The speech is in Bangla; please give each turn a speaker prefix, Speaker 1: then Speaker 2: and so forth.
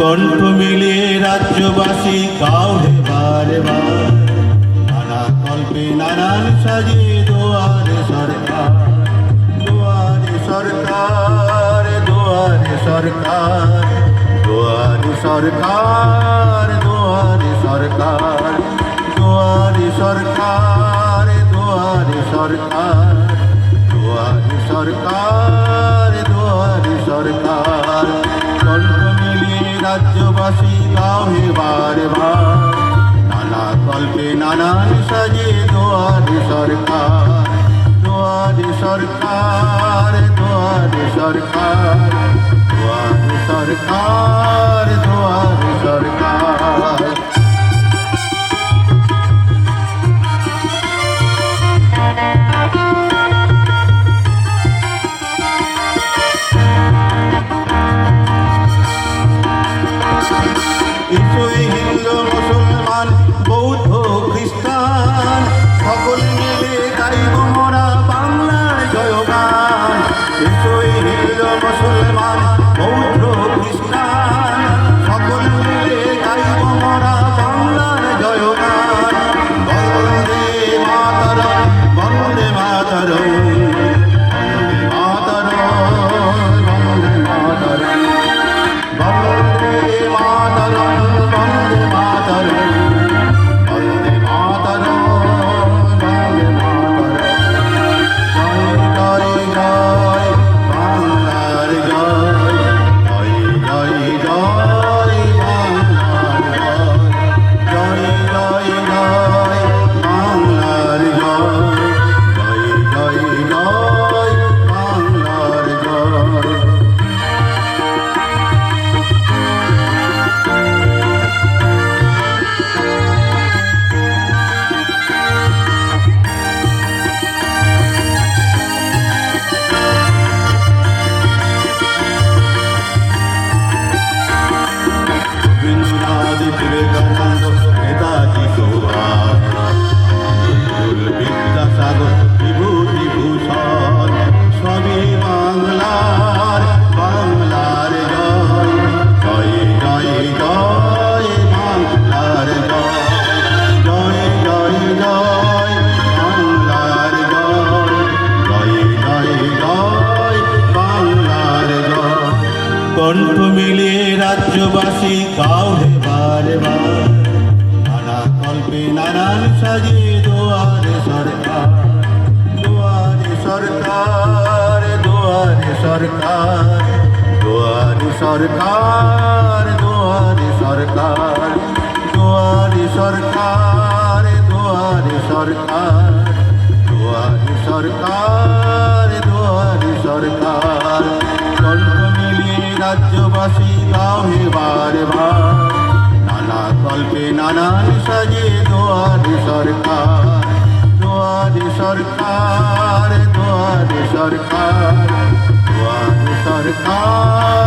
Speaker 1: কণ্ঠ মিলিয়ে রাজ্যবাসী হে বারে বার। নানা কল্পে নানান সাজে দোয়ারে সরকার দোয়ারে সরকার দোয়ারে সরকার দোয়ারে সরকার দোয়ারে সরকার দোয়ারে সরকার দোয়ারে সরকার দোয়ারে সরকার। মিলিয়ে রাজ্যবাসী গাও হে বারে বার নানা কল্পে নানান সাজে দোয়ারে সরকার দোয়ারে সরকার দোয়ারে সরকার দোয়ারে সরকার দোয়ারে সরকার ইসুই হিন্দু মুসলমান বৌদ্ধ খ্রিস্টান সকলে মিলে গাইব কণ্ঠ মিলিয়ে রাজ্যবাসী গাও হে বারে বার। নানা কল্পে নানান সাজে দোয়ারে সরকার দোয়ারে সরকার দোয়ারে সরকার দোয়ারে সরকার দোয়ারে সরকার দোয়ারে সরকার দোয়ারে সরকার দোয়ারে সরকার দোয়ারে সরকার। কণ্ঠ রাজ্যবাসী গাও হে বারে বার নানা কল্পে নানান সাজে দোয়ারে সরকার দোয়ারে সরকার দোয়ারে সরকার দোয়ারে সরকার।